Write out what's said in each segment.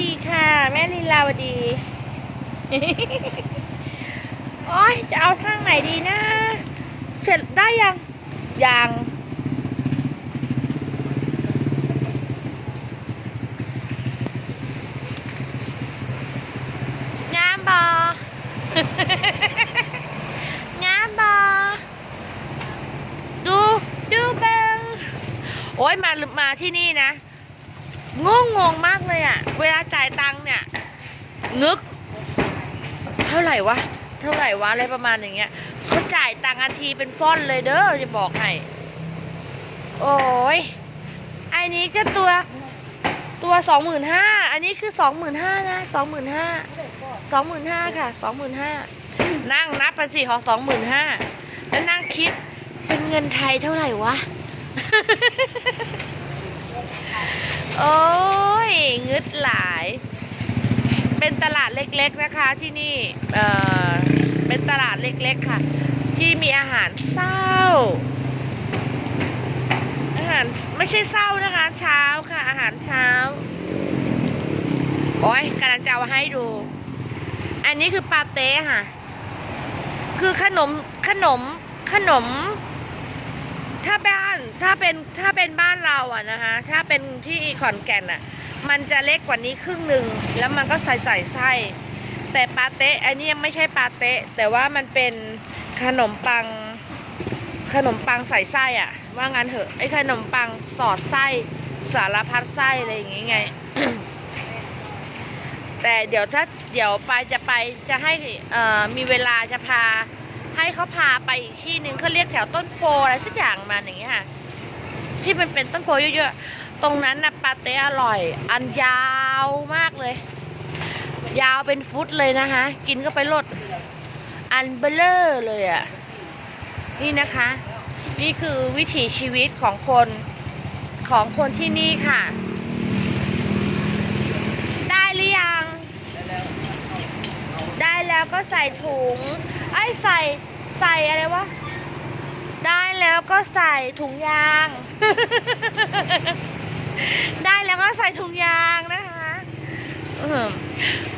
ดีค่ะ แม่ลีลาวดี โอ้ยจะเอาทางไหนดีนะ เสร็จได้ยัง ยัง งามบองามบอดู ดูเบิงโอ้ยมามาที่นี่นะ งงงงมากเลยอะเวลาจ่ายตังค์เนี่ยงึก เท่าไหร่วะ เท่าไหร่วะอะไรประมาณอย่างเงี้ยเขาจ่ายตังค์อาทีเป็นฟ่อนเลยเด้อจะบอกให้โอ้ยไอ้นี้ก็ตัวตัวสองหมื่นห้าอันนี้คือสองหมื่นห้านะสองหมื่นห้าสองหมื่นห้าค่ะสองหมื่นห้านั่งนับไปสิของสองหมื่นห้าแล้วนั่งคิดเป็นเงินไทยเท่าไหร่วะ โอ้ยงึดหลาย เป็นตลาดเล็กๆนะคะที่นี่ เออเป็นตลาดเล็กๆค่ะ ที่มีอาหารเศร้า อาหารไม่ใช่เศร้านะคะ เช้าค่ะ อาหารเช้า โอ้ยกำลังจะเอามาให้ดู อันนี้คือปาเต้ค่ะ คือขนมขนมขนม ถ้าบ้าน ถ้าเป็นถ้าเป็นบ้านเราอะนะคะ ถ้าเป็นที่ขอนแก่นอะมันจะเล็กกว่านี้ครึ่งหนึ่งแล้วมันก็ใส่ใส่ไส้ แต่ปาเต้อันนี้ยังไม่ใช่ปาเต้แต่ว่ามันเป็นขนมปัง ขนมปังใส่ไส้อะว่างั้นเถอะไอ้ขนมปังสอดไส้สารพัดไส้อะไรอย่างงี้ไง แต่เดี๋ยวถ้าเดี๋ยวไปจะไปจะให้เอ่อมีเวลาจะพาให้เขาพาไปอีกที่หนึ่งเขาเรียกแถวต้นโพอะไรสักอย่างมาอย่างเงี้ยค่ะ ที่มันเป็นต้นโพเยอะๆ ตรงนั้นนะปาเต้อร่อย อันยาวมากเลย ยาวเป็นฟุตเลยนะคะ กินก็ไปลด อันเบลเลอร์เลยอะ่ะ นี่นะคะ นี่คือวิถีชีวิตของคนของคนที่นี่ค่ะ ได้หรือยัง ได้แล้วก็ใส่ถุง ไอ้ใส่ใส่อะไรวะ ได้แล้วก็ใส่ถุงยาง ได้แล้วก็ใส่ถุงยางนะคะ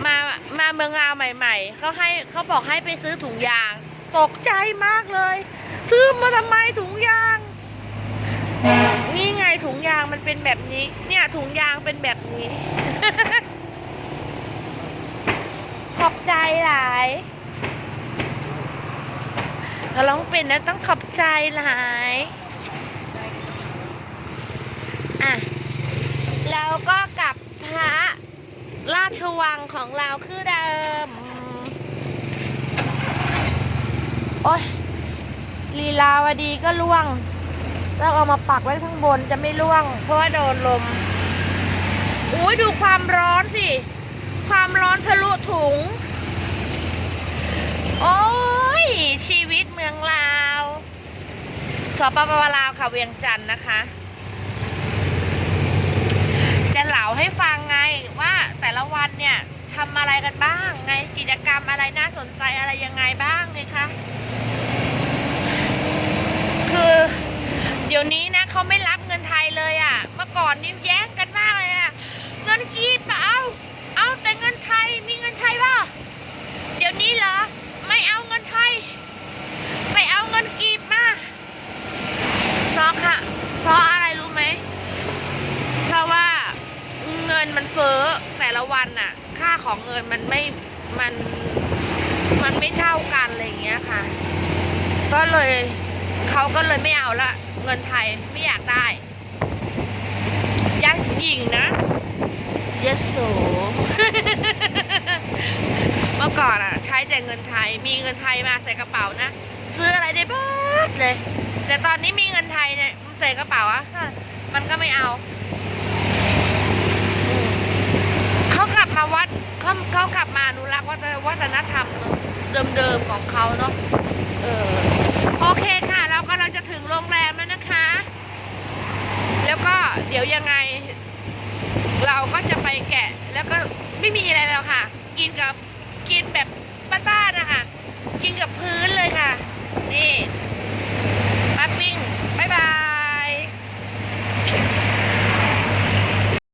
มามาเมืองลาวใหม่ ๆเขาให้เขาบอกให้ไปซื้อถุงยาง ตกใจมากเลย ซื้อมาทำไมถุงยาง นี่ไงถุงยางมันเป็นแบบนี้ เนี่ย ถุงยางเป็นแบบนี้ ขอบใจหลาย ถ้าร้องเป็นนะต้องขอบใจหลายอะแล้วก็กลับพระราชวังของเราคือเดิม โอ้ยลีลาวดีก็ล่วงต้องเอามาปักไว้ข้างบนจะไม่ล่วง เพราะว่าโดนลมอุ้ยดูความร้อนสิ ความร้อนทะลุถุง โอ้ ยชีวิตเมืองลาวสปปลาวค่ะเวียงจันทร์นะคะ จะเล่าให้ฟังไงว่าแต่ละวันเนี่ยทำอะไรกันบ้างไงกิจกรรมอะไรน่าสนใจอะไรยังไงบ้างไงคะคือ เดี๋ยวนี้นะเขาไม่รับเงินไทยเลยอะ่ะ เมื่อก่อนนี่แย่งกันมากเลยอะ่ะ เงินกีบอะเอา เอาแต่เงินไทย มีเงินไทยป่ะ เดี๋ยวนี้เหรอ ไม่เอาเงินไทย ไปเอาเงินกีบมาเพราะค่ะ เพราะอะไรรู้ไหม เพราะว่าเงินมันเฟ้อแต่ละวันน่ะ ค่า ของเงินมันไม่มันมันไม่เท่ากันอะไรอย่างเงี้ยค่ะ ก็เลยเขาก็เลยไม่เอาละเงินไทยไม่อยากได้ยักหญิงนะยโสเมื่อก่อนอะ ใช้แต่เงินไทยมีเงินไทยมาใส่กระเป๋านะซื้ออะไรได้บ้าเลย แต่ตอนนี้มีเงินไทยเนี่ยใส่กระเป๋าอะมันก็ไม่เอาอืมเขากลับมาวัดเขาเขากลับมาอนุรักษ์ วัฒวัฒนธรรมเดิมๆของเขาเนาะเออโอเคค่ะ เรากำลังจะถึงโรงแรมแล้วนะคะ แล้วก็เดี๋ยวยังไง เราก็จะไปแกะแล้วก็ไม่มีอะไรแล้วค่ะ กินกับกินแบบบ้านๆนะคะกินกับพื้น